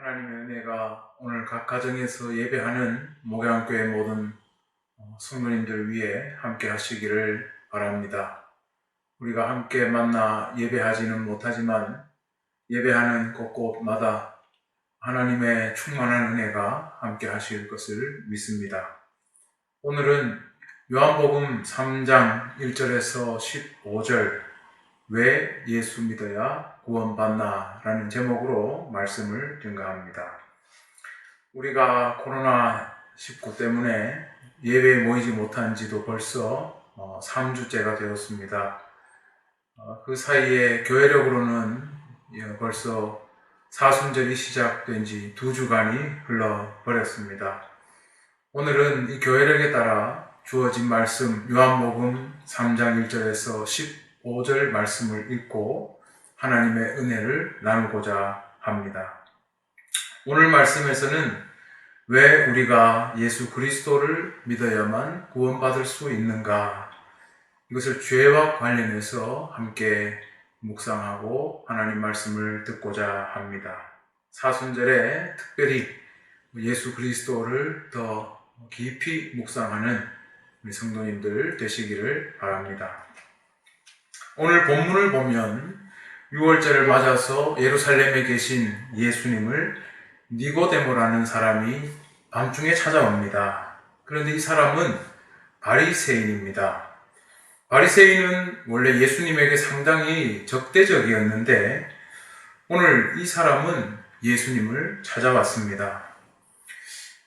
하나님의 은혜가 오늘 각 가정에서 예배하는 목양교회 모든 어, 성도님들 위해 함께 하시기를 바랍니다. 우리가 함께 만나 예배하지는 못하지만 예배하는 곳곳마다 하나님의 충만한 은혜가 함께 하실 것을 믿습니다. 오늘은 요한복음 3장 1절에서 15절 왜 예수 믿어야 구원받나? 라는 제목으로 말씀을 증가합니다. 우리가 코로나19 때문에 예배에 모이지 못한 지도 벌써 3주째가 되었습니다. 어, 그 사이에 교회력으로는 예, 벌써 사순절이 시작된 지 두 주간이 흘러버렸습니다. 오늘은 이 교회력에 따라 주어진 말씀 요한복음 3장 1절에서 15절 말씀을 읽고 하나님의 은혜를 나누고자 합니다. 오늘 말씀에서는 왜 우리가 예수 그리스도를 믿어야만 구원받을 수 있는가 이것을 죄와 관련해서 함께 묵상하고 하나님 말씀을 듣고자 합니다. 사순절에 특별히 예수 그리스도를 더 깊이 묵상하는 우리 성도님들 되시기를 바랍니다. 오늘 본문을 보면 6월절을 맞아서 예루살렘에 계신 예수님을 니고데모라는 사람이 밤중에 찾아옵니다. 그런데 이 사람은 바리새인입니다. 바리새인은 원래 예수님에게 상당히 적대적이었는데 오늘 이 사람은 예수님을 찾아왔습니다.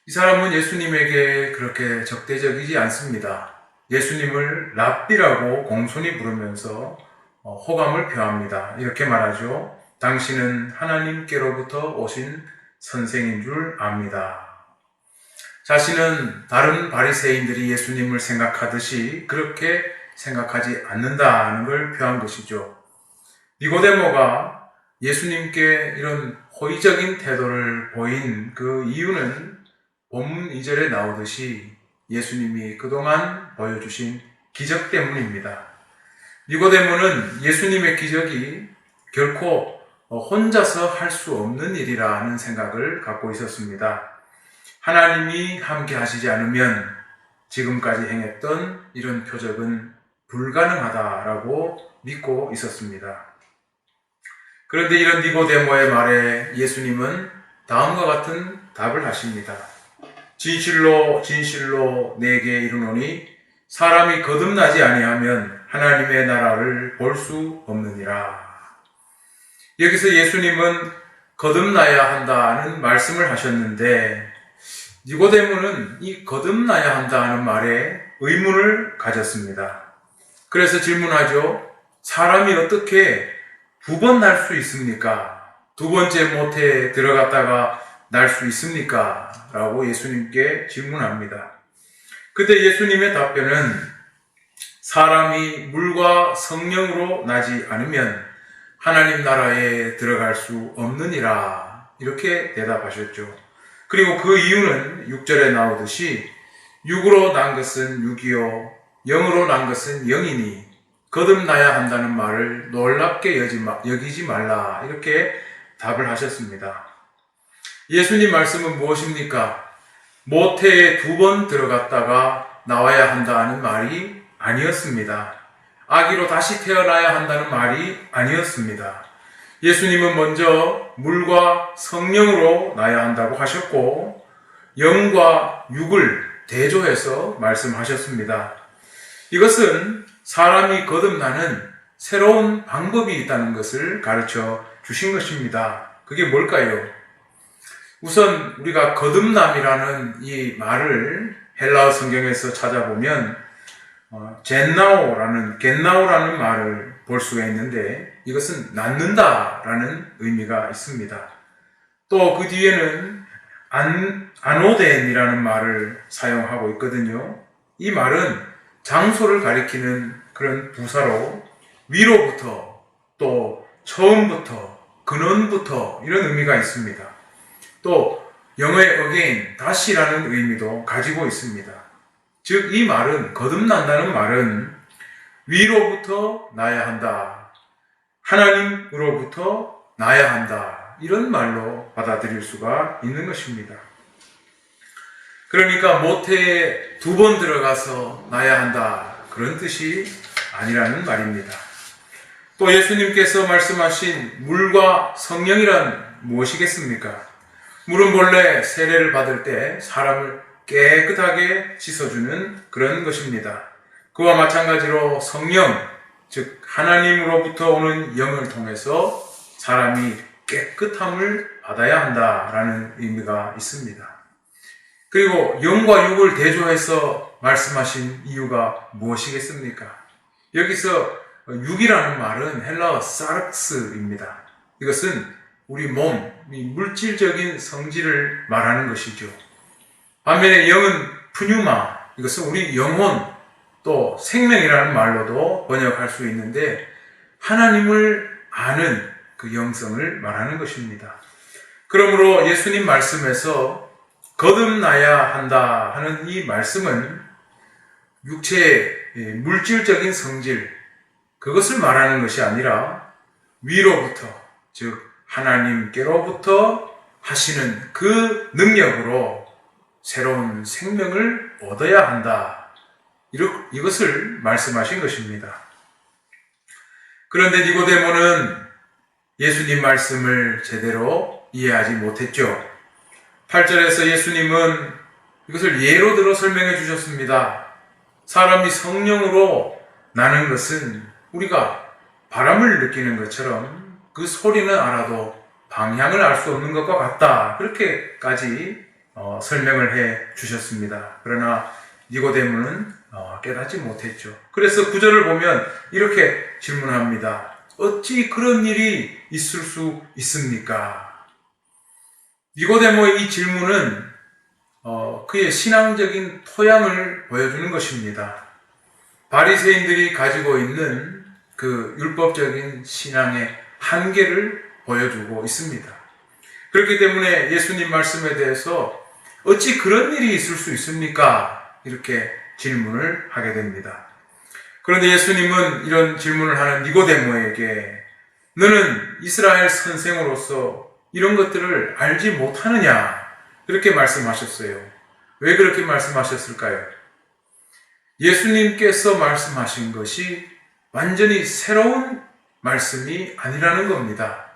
이 사람은 예수님에게 그렇게 적대적이지 않습니다. 예수님을 랍비라고 공손히 부르면서 어, 호감을 표합니다. 이렇게 말하죠. 당신은 하나님께로부터 오신 선생인 줄 압니다. 자신은 다른 바리새인들이 예수님을 생각하듯이 그렇게 생각하지 않는다는 걸 표한 것이죠. 니고데모가 예수님께 이런 호의적인 태도를 보인 그 이유는 본문 2절에 나오듯이 예수님이 그동안 보여주신 기적 때문입니다. 니고데모는 예수님의 기적이 결코 혼자서 할 수 없는 일이라는 생각을 갖고 있었습니다. 하나님이 함께 하시지 않으면 지금까지 행했던 이런 표적은 불가능하다라고 믿고 있었습니다. 그런데 이런 니고데모의 말에 예수님은 다음과 같은 답을 하십니다. 진실로 진실로 내게 이르노니 사람이 거듭나지 아니하면 하나님의 나라를 볼 수 없느니라. 여기서 예수님은 거듭나야 한다는 말씀을 하셨는데 니고데모는 이 거듭나야 한다는 말에 의문을 가졌습니다. 그래서 질문하죠. 사람이 어떻게 두 번 날 수 있습니까? 두 번째 모태에 들어갔다가 날 수 있습니까? 라고 예수님께 질문합니다. 그때 예수님의 답변은 사람이 물과 성령으로 나지 않으면 하나님 나라에 들어갈 수 없느니라. 이렇게 대답하셨죠. 그리고 그 이유는 6절에 나오듯이 육으로 난 것은 육이요, 영으로 난 것은 영이니 거듭나야 한다는 말을 놀랍게 여기지 말라. 이렇게 답을 하셨습니다. 예수님 말씀은 무엇입니까? 모태에 두 번 들어갔다가 나와야 한다는 말이 아니었습니다. 아기로 다시 태어나야 한다는 말이 아니었습니다. 예수님은 먼저 물과 성령으로 나야 한다고 하셨고, 영과 육을 대조해서 말씀하셨습니다. 이것은 사람이 거듭나는 새로운 방법이 있다는 것을 가르쳐 주신 것입니다. 그게 뭘까요? 우선 우리가 거듭남이라는 이 말을 헬라어 성경에서 찾아보면 어, 젠나오라는 겐나오라는 말을 볼 수가 있는데 이것은 낳는다라는 의미가 있습니다. 또 그 뒤에는 안, 아노덴이라는 말을 사용하고 있거든요. 이 말은 장소를 가리키는 그런 부사로 위로부터 또 처음부터 근원부터 이런 의미가 있습니다. 또 영어의 again, 다시라는 의미도 가지고 있습니다. 즉, 이 말은, 거듭난다는 말은 위로부터 나야 한다. 하나님으로부터 나야 한다. 이런 말로 받아들일 수가 있는 것입니다. 그러니까 모태에 두 번 들어가서 나야 한다. 그런 뜻이 아니라는 말입니다. 또 예수님께서 말씀하신 물과 성령이란 무엇이겠습니까? 물은 본래 세례를 받을 때 사람을 깨끗하게 씻어주는 그런 것입니다. 그와 마찬가지로 성령, 즉 하나님으로부터 오는 영을 통해서 사람이 깨끗함을 받아야 한다라는 의미가 있습니다. 그리고 영과 육을 대조해서 말씀하신 이유가 무엇이겠습니까? 여기서 육이라는 말은 헬라어 사르스입니다. 이것은 우리 몸, 이 물질적인 성질을 말하는 것이죠. 반면에 영은 푸뉴마, 이것은 우리 영혼, 또 생명이라는 말로도 번역할 수 있는데 하나님을 아는 그 영성을 말하는 것입니다. 그러므로 예수님 말씀에서 거듭나야 한다 하는 이 말씀은 육체의 물질적인 성질, 그것을 말하는 것이 아니라 위로부터, 즉, 하나님께로부터 하시는 그 능력으로 새로운 생명을 얻어야 한다. 이것을 말씀하신 것입니다. 그런데 니고데모는 예수님 말씀을 제대로 이해하지 못했죠. 8절에서 예수님은 이것을 예로 들어 설명해 주셨습니다. 사람이 성령으로 나는 것은 우리가 바람을 느끼는 것처럼 그 소리는 알아도 방향을 알 수 없는 것과 같다. 그렇게까지 어, 설명을 해 주셨습니다. 그러나 니고데모는 어, 깨닫지 못했죠. 그래서 구절을 보면 이렇게 질문합니다. 어찌 그런 일이 있을 수 있습니까? 니고데모의 이 질문은 어, 그의 신앙적인 토양을 보여주는 것입니다. 바리새인들이 가지고 있는 그 율법적인 신앙의 한계를 보여주고 있습니다. 그렇기 때문에 예수님 말씀에 대해서 어찌 그런 일이 있을 수 있습니까? 이렇게 질문을 하게 됩니다. 그런데 예수님은 이런 질문을 하는 니고데모에게 너는 이스라엘 선생으로서 이런 것들을 알지 못하느냐? 그렇게 말씀하셨어요. 왜 그렇게 말씀하셨을까요? 예수님께서 말씀하신 것이 완전히 새로운 말씀이 아니라는 겁니다.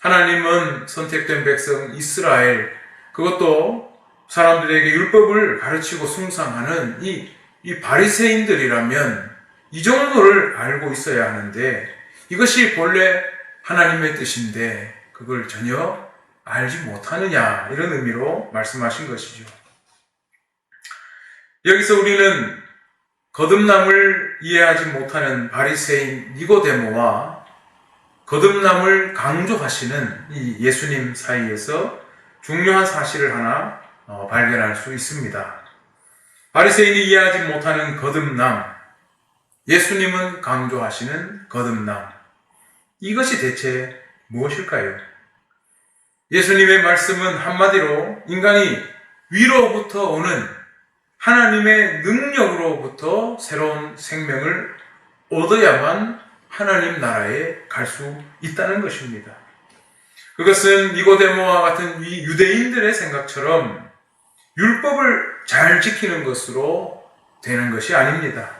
하나님은 선택된 백성 이스라엘, 그것도 사람들에게 율법을 가르치고 숭상하는 이, 이 바리새인들이라면 이 정도를 알고 있어야 하는데 이것이 본래 하나님의 뜻인데 그걸 전혀 알지 못하느냐 이런 의미로 말씀하신 것이죠. 여기서 우리는 거듭남을 이해하지 못하는 바리새인 니고데모와 거듭남을 강조하시는 이 예수님 사이에서 중요한 사실을 하나 어, 발견할 수 있습니다. 바리새인이 이해하지 못하는 거듭남, 예수님은 강조하시는 거듭남. 이것이 대체 무엇일까요? 예수님의 말씀은 한마디로 인간이 위로부터 오는 하나님의 능력으로부터 새로운 생명을 얻어야만 하나님 나라에 갈 수 있다는 것입니다. 그것은 니고데모와 같은 이 유대인들의 생각처럼 율법을 잘 지키는 것으로 되는 것이 아닙니다.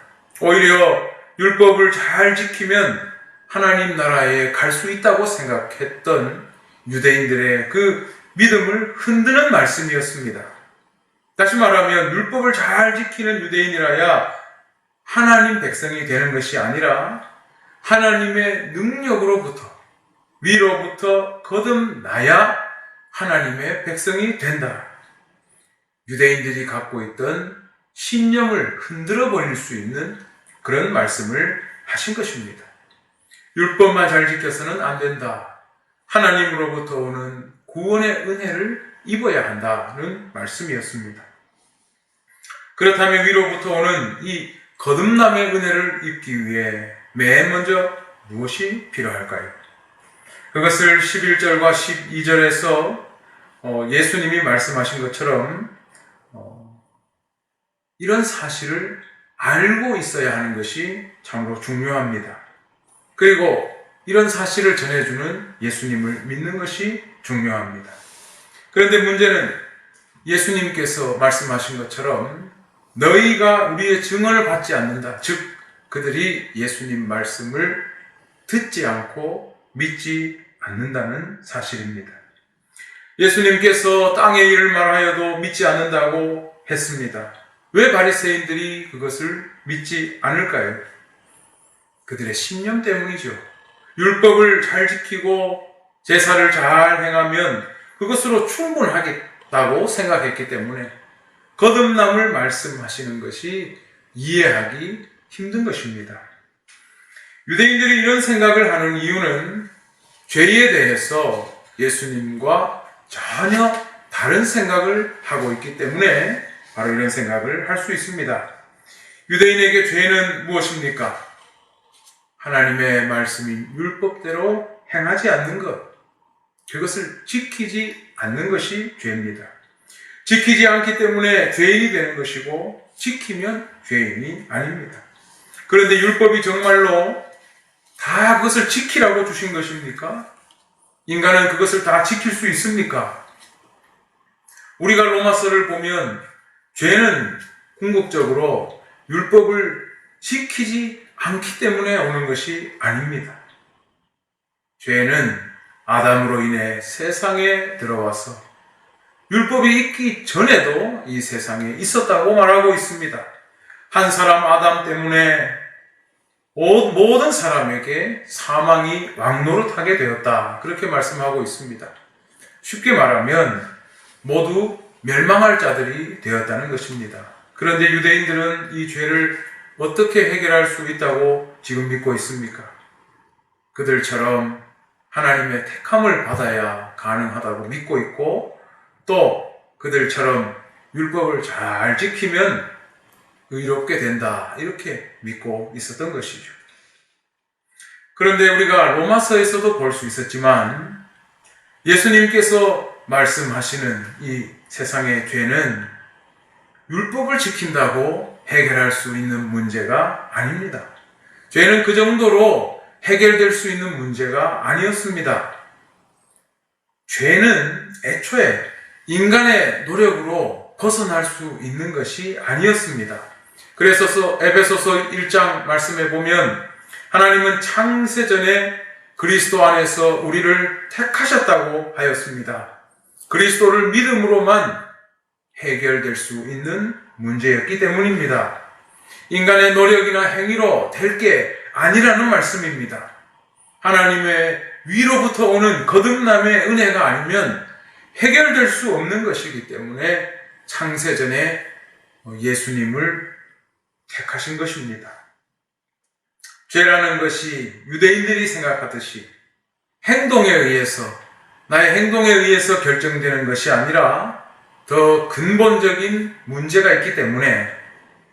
오히려 율법을 잘 지키면 하나님 나라에 갈 수 있다고 생각했던 유대인들의 그 믿음을 흔드는 말씀이었습니다. 다시 말하면 율법을 잘 지키는 유대인이라야 하나님 백성이 되는 것이 아니라 하나님의 능력으로부터 위로부터 거듭나야 하나님의 백성이 된다. 유대인들이 갖고 있던 신념을 흔들어 버릴 수 있는 그런 말씀을 하신 것입니다. 율법만 잘 지켜서는 안 된다. 하나님으로부터 오는 구원의 은혜를 입어야 한다는 말씀이었습니다. 그렇다면 위로부터 오는 이 거듭남의 은혜를 입기 위해 맨 먼저 무엇이 필요할까요? 그것을 11절과 12절에서 어, 예수님이 말씀하신 것처럼 어, 이런 사실을 알고 있어야 하는 것이 참으로 중요합니다. 그리고 이런 사실을 전해주는 예수님을 믿는 것이 중요합니다. 그런데 문제는 예수님께서 말씀하신 것처럼 너희가 우리의 증언을 받지 않는다. 즉, 그들이 예수님 말씀을 듣지 않고 믿지 않는다는 사실입니다. 예수님께서 땅의 일을 말하여도 믿지 않는다고 했습니다. 왜 바리새인들이 그것을 믿지 않을까요? 그들의 신념 때문이죠. 율법을 잘 지키고 제사를 잘 행하면 그것으로 충분하겠다고 생각했기 때문에 거듭남을 말씀하시는 것이 이해하기 힘든 것입니다. 유대인들이 이런 생각을 하는 이유는 죄에 대해서 예수님과 전혀 다른 생각을 하고 있기 때문에 바로 이런 생각을 할 수 있습니다. 유대인에게 죄는 무엇입니까? 하나님의 말씀인 율법대로 행하지 않는 것, 그것을 지키지 않는 것이 죄입니다. 지키지 않기 때문에 죄인이 되는 것이고, 지키면 죄인이 아닙니다. 그런데 율법이 정말로 다 그것을 지키라고 주신 것입니까? 인간은 그것을 다 지킬 수 있습니까? 우리가 로마서를 보면 죄는 궁극적으로 율법을 지키지 않기 때문에 오는 것이 아닙니다. 죄는 아담으로 인해 세상에 들어와서 율법이 있기 전에도 이 세상에 있었다고 말하고 있습니다. 한 사람 아담 때문에 모든 사람에게 사망이 왕노릇하게 되었다. 그렇게 말씀하고 있습니다. 쉽게 말하면 모두 멸망할 자들이 되었다는 것입니다. 그런데 유대인들은 이 죄를 어떻게 해결할 수 있다고 지금 믿고 있습니까? 그들처럼 하나님의 택함을 받아야 가능하다고 믿고 있고 또 그들처럼 율법을 잘 지키면 의롭게 된다. 이렇게 믿고 있었던 것이죠. 그런데 우리가 로마서에서도 볼 수 있었지만 예수님께서 말씀하시는 이 세상의 죄는 율법을 지킨다고 해결할 수 있는 문제가 아닙니다. 죄는 그 정도로 해결될 수 있는 문제가 아니었습니다. 죄는 애초에 인간의 노력으로 벗어날 수 있는 것이 아니었습니다. 그래서 에베소서 1장 말씀해 보면 하나님은 창세전에 그리스도 안에서 우리를 택하셨다고 하였습니다. 그리스도를 믿음으로만 해결될 수 있는 문제였기 때문입니다. 인간의 노력이나 행위로 될 게 아니라는 말씀입니다. 하나님의 위로부터 오는 거듭남의 은혜가 아니면 해결될 수 없는 것이기 때문에 창세전에 예수님을 택하신 것입니다. 죄라는 것이 유대인들이 생각하듯이 행동에 의해서, 나의 행동에 의해서 결정되는 것이 아니라 더 근본적인 문제가 있기 때문에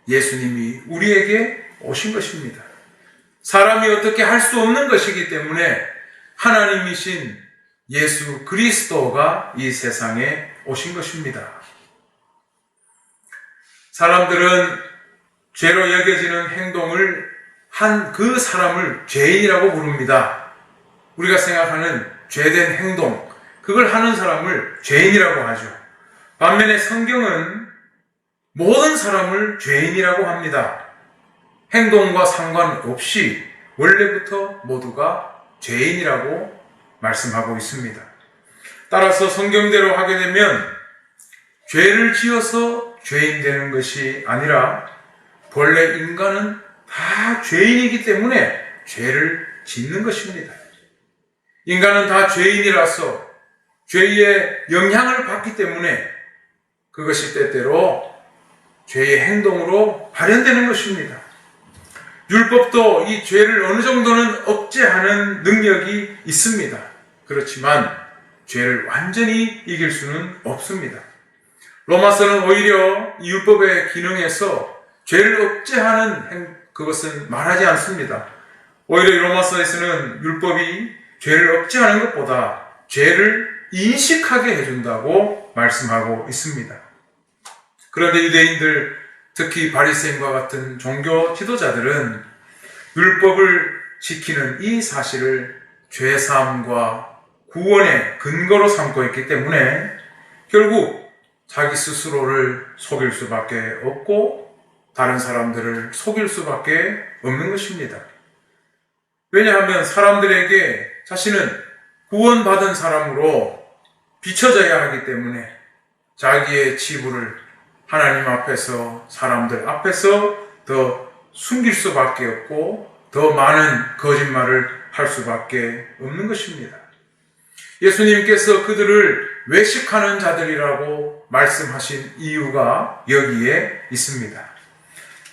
예수님이 우리에게 오신 것입니다. 사람이 어떻게 할 수 없는 것이기 때문에 하나님이신 예수 그리스도가 이 세상에 오신 것입니다. 사람들은 죄로 여겨지는 행동을 한 그 사람을 죄인이라고 부릅니다. 우리가 생각하는 죄된 행동, 그걸 하는 사람을 죄인이라고 하죠. 반면에 성경은 모든 사람을 죄인이라고 합니다. 행동과 상관없이 원래부터 모두가 죄인이라고 말씀하고 있습니다. 따라서 성경대로 하게 되면 죄를 지어서 죄인 되는 것이 아니라 본래 인간은 다 죄인이기 때문에 죄를 짓는 것입니다. 인간은 다 죄인이라서 죄의 영향을 받기 때문에 그것이 때때로 죄의 행동으로 발현되는 것입니다. 율법도 이 죄를 어느 정도는 억제하는 능력이 있습니다. 그렇지만 죄를 완전히 이길 수는 없습니다. 로마서는 오히려 율법의 기능에서 죄를 억제하는 행, 그것은 말하지 않습니다. 오히려 로마서에서는 율법이 죄를 억제하는 것보다 죄를 인식하게 해준다고 말씀하고 있습니다. 그런데 유대인들, 특히 바리새인과 같은 종교 지도자들은 율법을 지키는 이 사실을 죄사함과 구원의 근거로 삼고 있기 때문에 결국 자기 스스로를 속일 수밖에 없고 다른 사람들을 속일 수밖에 없는 것입니다. 왜냐하면 사람들에게 자신은 구원받은 사람으로 비춰져야 하기 때문에 자기의 치부를 하나님 앞에서 사람들 앞에서 더 숨길 수밖에 없고 더 많은 거짓말을 할 수밖에 없는 것입니다. 예수님께서 그들을 외식하는 자들이라고 말씀하신 이유가 여기에 있습니다.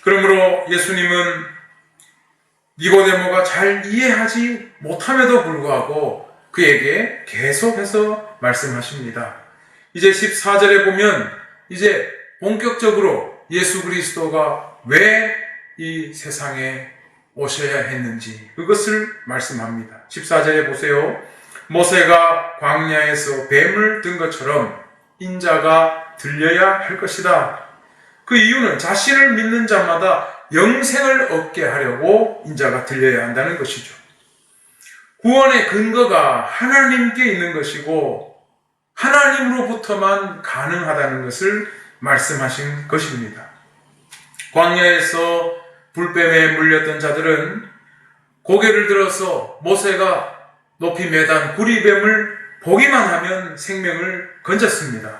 그러므로 예수님은 니고데모가 잘 이해하지 못함에도 불구하고 그에게 계속해서 말씀하십니다. 이제 14절에 보면 이제 본격적으로 예수 그리스도가 왜 이 세상에 오셔야 했는지 그것을 말씀합니다. 14절에 보세요. 모세가 광야에서 뱀을 든 것처럼 인자가 들려야 할 것이다. 그 이유는 자신을 믿는 자마다 영생을 얻게 하려고 인자가 들려야 한다는 것이죠. 구원의 근거가 하나님께 있는 것이고 하나님으로부터만 가능하다는 것을 말씀하신 것입니다. 광야에서 불뱀에 물렸던 자들은 고개를 들어서 모세가 높이 매단 구리뱀을 보기만 하면 생명을 건졌습니다.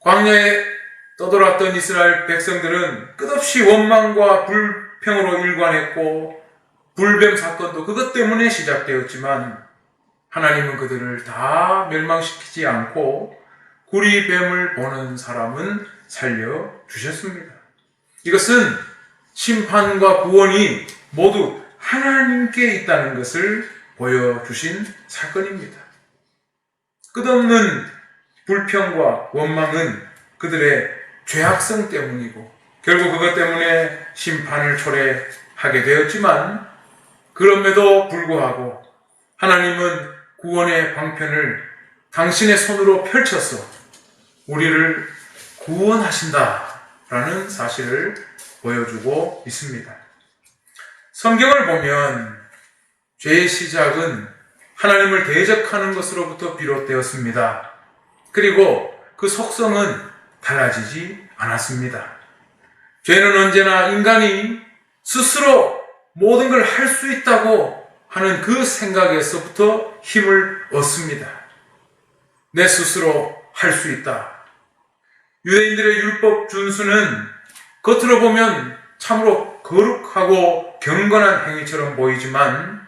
광야에 떠돌았던 이스라엘 백성들은 끝없이 원망과 불평으로 일관했고 불뱀 사건도 그것 때문에 시작되었지만 하나님은 그들을 다 멸망시키지 않고 구리 뱀을 보는 사람은 살려 주셨습니다. 이것은 심판과 구원이 모두 하나님께 있다는 것을 보여주신 사건입니다. 끝없는 불평과 원망은 그들의 죄악성 때문이고 결국 그것 때문에 심판을 초래하게 되었지만 그럼에도 불구하고 하나님은 구원의 방편을 당신의 손으로 펼쳐서 우리를 구원하신다라는 사실을 보여주고 있습니다. 성경을 보면 죄의 시작은 하나님을 대적하는 것으로부터 비롯되었습니다. 그리고 그 속성은 달라지지 않았습니다. 죄는 언제나 인간이 스스로 모든 걸 할 수 있다고 하는 그 생각에서부터 힘을 얻습니다. 내 스스로 할 수 있다. 유대인들의 율법 준수는 겉으로 보면 참으로 거룩하고 경건한 행위처럼 보이지만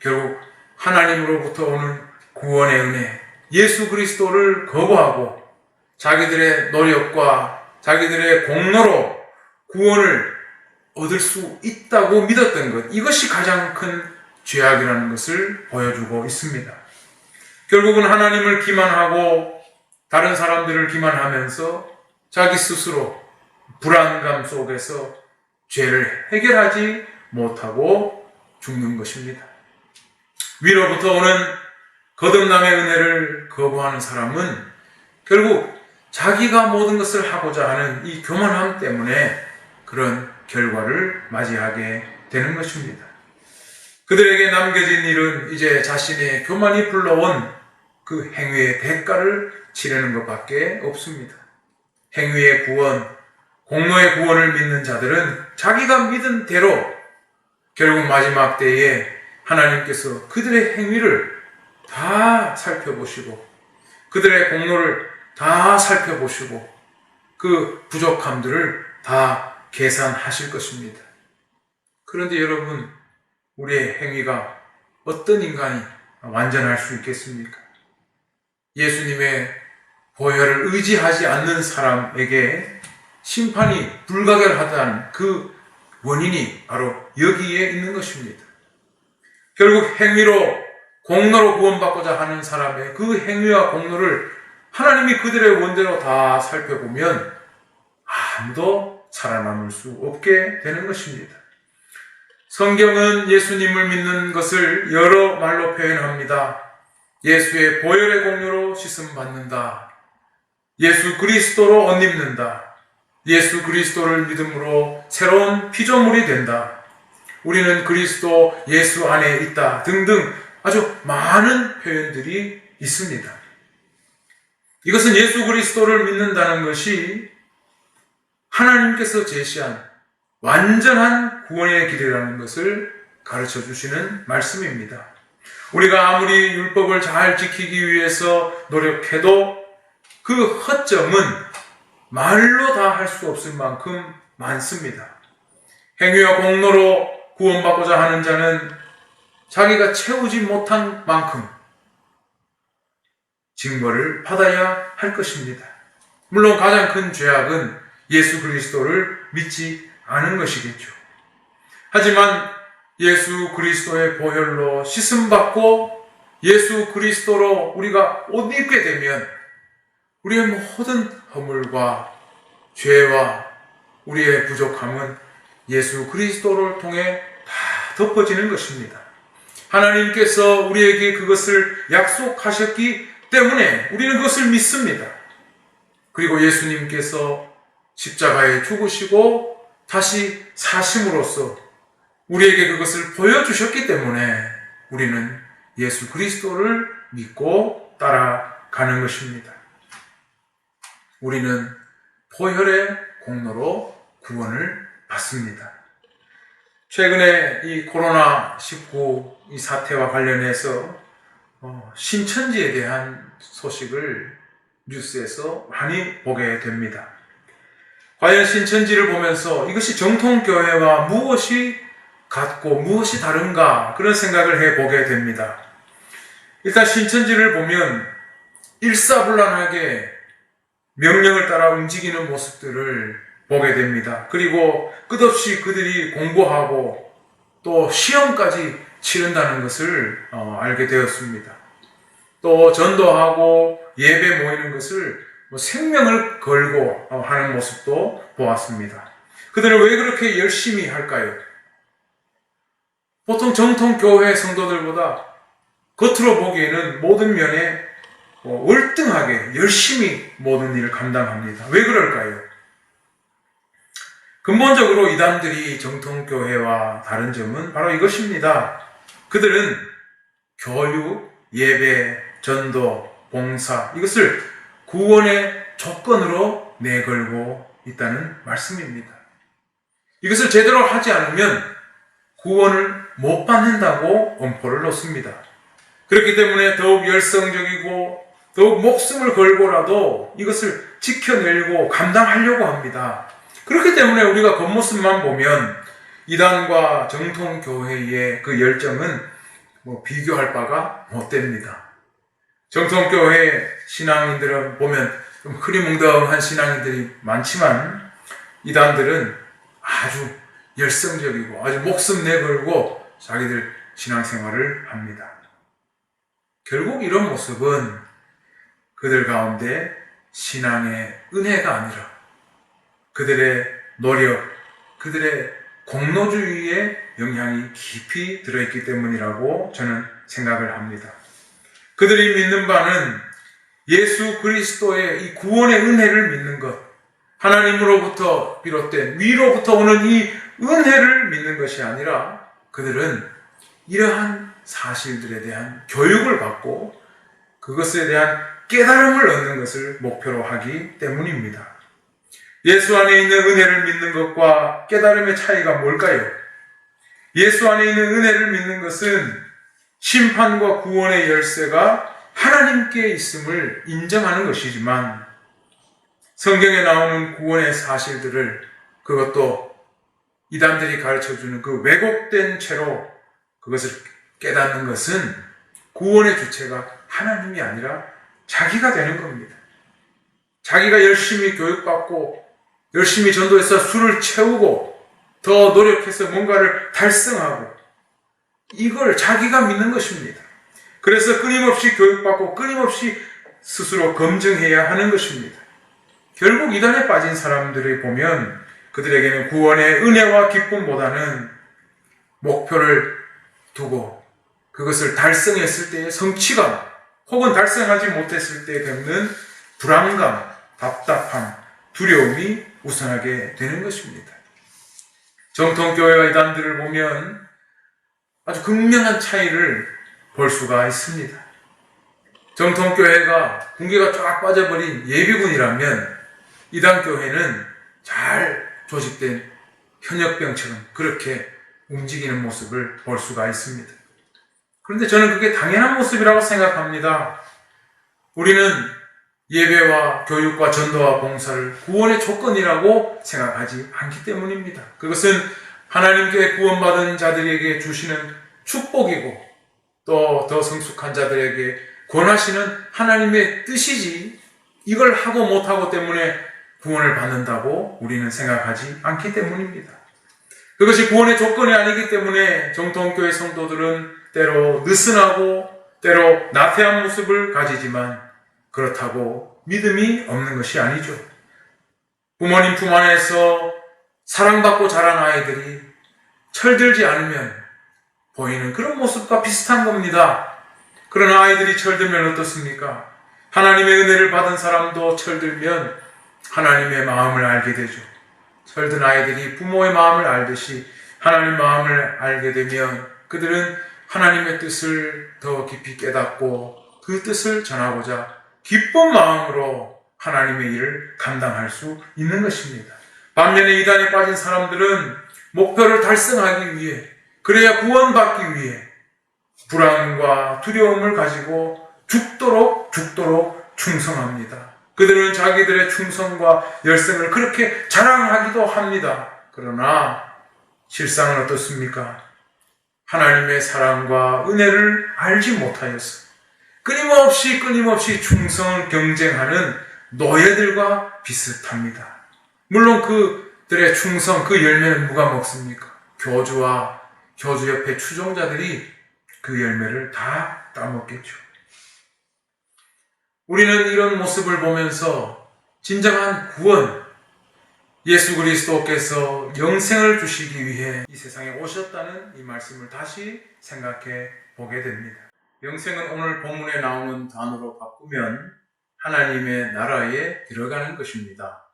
결국 하나님으로부터 오는 구원의 은혜, 예수 그리스도를 거부하고 자기들의 노력과 자기들의 공로로 구원을 얻을 수 있다고 믿었던 것, 이것이 가장 큰 죄악이라는 것을 보여주고 있습니다. 결국은 하나님을 기만하고 다른 사람들을 기만하면서 자기 스스로 불안감 속에서 죄를 해결하지 못하고 죽는 것입니다. 위로부터 오는 거듭남의 은혜를 거부하는 사람은 결국 자기가 모든 것을 하고자 하는 이 교만함 때문에 그런 결과를 맞이하게 되는 것입니다. 그들에게 남겨진 일은 이제 자신의 교만이 불러온 그 행위의 대가를 치르는 것밖에 없습니다. 행위의 구원, 공로의 구원을 믿는 자들은 자기가 믿은 대로 결국 마지막 때에 하나님께서 그들의 행위를 다 살펴보시고 그들의 공로를 다 살펴보시고 그 부족함들을 다 계산하실 것입니다. 그런데 여러분, 우리의 행위가 어떤 인간이 완전할 수 있겠습니까? 예수님의 보혈을 의지하지 않는 사람에게 심판이 불가결하다는 그 원인이 바로 여기에 있는 것입니다. 결국 행위로 공로로 구원받고자 하는 사람의 그 행위와 공로를 하나님이 그들의 원대로 다 살펴보면 아무도 살아남을 수 없게 되는 것입니다. 성경은 예수님을 믿는 것을 여러 말로 표현합니다. 예수의 보혈의 공로로 씻음 받는다. 예수 그리스도로 옷 입는다. 예수 그리스도를 믿음으로 새로운 피조물이 된다. 우리는 그리스도 예수 안에 있다. 등등 아주 많은 표현들이 있습니다. 이것은 예수 그리스도를 믿는다는 것이 하나님께서 제시한 완전한 구원의 길이라는 것을 가르쳐 주시는 말씀입니다. 우리가 아무리 율법을 잘 지키기 위해서 노력해도 그 허점은 말로 다 할 수 없을 만큼 많습니다. 행위와 공로로 구원받고자 하는 자는 자기가 채우지 못한 만큼 징벌을 받아야 할 것입니다. 물론 가장 큰 죄악은 예수 그리스도를 믿지 않은 것이겠죠. 하지만 예수 그리스도의 보혈로 씻음받고 예수 그리스도로 우리가 옷 입게 되면 우리의 모든 허물과 죄와 우리의 부족함은 예수 그리스도를 통해 다 덮어지는 것입니다. 하나님께서 우리에게 그것을 약속하셨기 때문에 우리는 그것을 믿습니다. 그리고 예수님께서 십자가에 죽으시고 다시 사심으로써 우리에게 그것을 보여주셨기 때문에 우리는 예수 그리스도를 믿고 따라가는 것입니다. 우리는 보혈의 공로로 구원을 받습니다. 최근에 이 코로나19 이 사태와 관련해서 어, 신천지에 대한 소식을 뉴스에서 많이 보게 됩니다. 과연 신천지를 보면서 이것이 정통교회와 무엇이 같고 무엇이 다른가 그런 생각을 해보게 됩니다. 일단 신천지를 보면 일사불란하게 명령을 따라 움직이는 모습들을 보게 됩니다. 그리고 끝없이 그들이 공부하고 또 시험까지 치른다는 것을 어, 알게 되었습니다. 또 전도하고 예배 모이는 것을 뭐 생명을 걸고 어, 하는 모습도 보았습니다. 그들은 왜 그렇게 열심히 할까요? 보통 정통 교회 성도들보다 겉으로 보기에는 모든 면에 어, 월등하게 열심히 모든 일을 감당합니다. 왜 그럴까요? 근본적으로 이단들이 정통교회와 다른 점은 바로 이것입니다. 그들은 교육, 예배, 전도, 봉사, 이것을 구원의 조건으로 내걸고 있다는 말씀입니다. 이것을 제대로 하지 않으면 구원을 못 받는다고 엄포를 놓습니다. 그렇기 때문에 더욱 열성적이고 더욱 목숨을 걸고라도 이것을 지켜내고 감당하려고 합니다. 그렇기 때문에 우리가 겉모습만 보면 이단과 정통교회의 그 열정은 뭐 비교할 바가 못 됩니다. 정통교회 신앙인들은 보면 좀 흐리뭉덩한 신앙인들이 많지만 이단들은 아주 열성적이고 아주 목숨 내걸고 자기들 신앙생활을 합니다. 결국 이런 모습은 그들 가운데 신앙의 은혜가 아니라 그들의 노력, 그들의 공로주의의 영향이 깊이 들어있기 때문이라고 저는 생각을 합니다. 그들이 믿는 바는 예수 그리스도의 이 구원의 은혜를 믿는 것, 하나님으로부터 비롯된 위로부터 오는 이 은혜를 믿는 것이 아니라 그들은 이러한 사실들에 대한 교육을 받고 그것에 대한 깨달음을 얻는 것을 목표로 하기 때문입니다. 예수 안에 있는 은혜를 믿는 것과 깨달음의 차이가 뭘까요? 예수 안에 있는 은혜를 믿는 것은 심판과 구원의 열쇠가 하나님께 있음을 인정하는 것이지만 성경에 나오는 구원의 사실들을 그것도 이단들이 가르쳐 주는 그 왜곡된 채로 그것을 깨닫는 것은 구원의 주체가 하나님이 아니라 자기가 되는 겁니다. 자기가 열심히 교육받고 열심히 전도해서 술을 채우고 더 노력해서 뭔가를 달성하고 이걸 자기가 믿는 것입니다. 그래서 끊임없이 교육받고 끊임없이 스스로 검증해야 하는 것입니다. 결국 이단에 빠진 사람들을 보면 그들에게는 구원의 은혜와 기쁨보다는 목표를 두고 그것을 달성했을 때의 성취감 혹은 달성하지 못했을 때 겪는 불안감, 답답함, 두려움이 우선하게 되는 것입니다. 정통교회와 이단들을 보면 아주 극명한 차이를 볼 수가 있습니다. 정통교회가 군기가 쫙 빠져버린 예비군이라면 이단교회는 잘 조직된 현역병처럼 그렇게 움직이는 모습을 볼 수가 있습니다. 그런데 저는 그게 당연한 모습이라고 생각합니다. 우리는 예배와 교육과 전도와 봉사를 구원의 조건이라고 생각하지 않기 때문입니다. 그것은 하나님께 구원받은 자들에게 주시는 축복이고 또 더 성숙한 자들에게 권하시는 하나님의 뜻이지 이걸 하고 못하고 때문에 구원을 받는다고 우리는 생각하지 않기 때문입니다. 그것이 구원의 조건이 아니기 때문에 정통교회 성도들은 때로 느슨하고 때로 나태한 모습을 가지지만 그렇다고 믿음이 없는 것이 아니죠. 부모님 품 안에서 사랑받고 자란 아이들이 철들지 않으면 보이는 그런 모습과 비슷한 겁니다. 그러나 아이들이 철들면 어떻습니까? 하나님의 은혜를 받은 사람도 철들면 하나님의 마음을 알게 되죠. 철든 아이들이 부모의 마음을 알듯이 하나님 마음을 알게 되면 그들은 하나님의 뜻을 더 깊이 깨닫고 그 뜻을 전하고자 기쁜 마음으로 하나님의 일을 감당할 수 있는 것입니다. 반면에 이단에 빠진 사람들은 목표를 달성하기 위해 그래야 구원받기 위해 불안과 두려움을 가지고 죽도록 죽도록 충성합니다. 그들은 자기들의 충성과 열성을 그렇게 자랑하기도 합니다. 그러나 실상은 어떻습니까? 하나님의 사랑과 은혜를 알지 못하였어. 끊임없이 끊임없이 충성을 경쟁하는 노예들과 비슷합니다. 물론 그들의 충성, 그 열매는 누가 먹습니까? 교주와 교주 옆에 추종자들이 그 열매를 다 따먹겠죠. 우리는 이런 모습을 보면서 진정한 구원, 예수 그리스도께서 영생을 주시기 위해 이 세상에 오셨다는 이 말씀을 다시 생각해 보게 됩니다. 영생은 오늘 본문에 나오는 단어로 바꾸면 하나님의 나라에 들어가는 것입니다.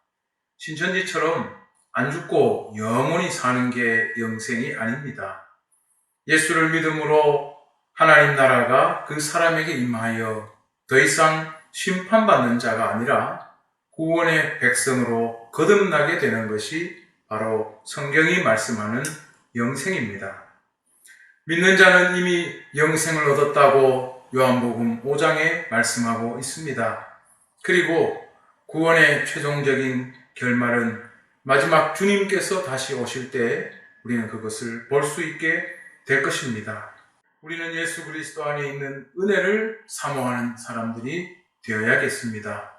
신천지처럼 안 죽고 영원히 사는 게 영생이 아닙니다. 예수를 믿음으로 하나님 나라가 그 사람에게 임하여 더 이상 심판받는 자가 아니라 구원의 백성으로 거듭나게 되는 것이 바로 성경이 말씀하는 영생입니다. 믿는 자는 이미 영생을 얻었다고 요한복음 5장에 말씀하고 있습니다. 그리고 구원의 최종적인 결말은 마지막 주님께서 다시 오실 때 우리는 그것을 볼 수 있게 될 것입니다. 우리는 예수 그리스도 안에 있는 은혜를 사모하는 사람들이 되어야겠습니다.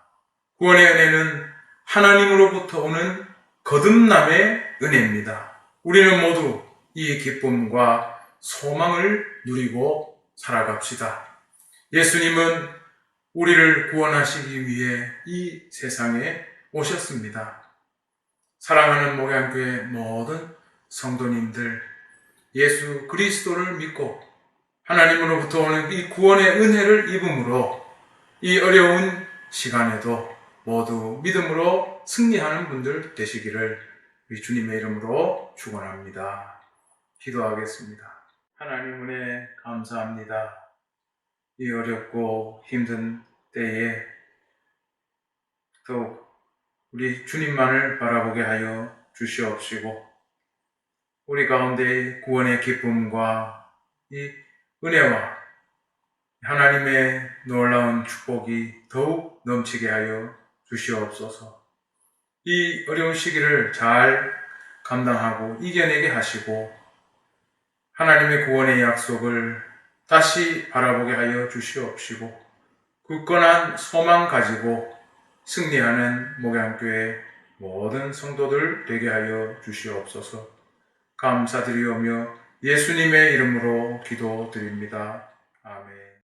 구원의 은혜는 하나님으로부터 오는 거듭남의 은혜입니다. 우리는 모두 이 기쁨과 소망을 누리고 살아갑시다. 예수님은 우리를 구원하시기 위해 이 세상에 오셨습니다. 사랑하는 목양교회 모든 성도님들, 예수 그리스도를 믿고 하나님으로부터 오는 이 구원의 은혜를 입음으로 이 어려운 시간에도 모두 믿음으로 승리하는 분들 되시기를 우리 주님의 이름으로 축원합니다. 기도하겠습니다. 하나님 은혜 감사합니다. 이 어렵고 힘든 때에 더욱 우리 주님만을 바라보게 하여 주시옵시고 우리 가운데 구원의 기쁨과 이 은혜와 하나님의 놀라운 축복이 더욱 넘치게 하여 주시옵소서. 이 어려운 시기를 잘 감당하고 이겨내게 하시고 하나님의 구원의 약속을 다시 바라보게 하여 주시옵시고 굳건한 소망 가지고 승리하는 목양교회 모든 성도들 되게 하여 주시옵소서 감사드리오며 예수님의 이름으로 기도드립니다. 아멘.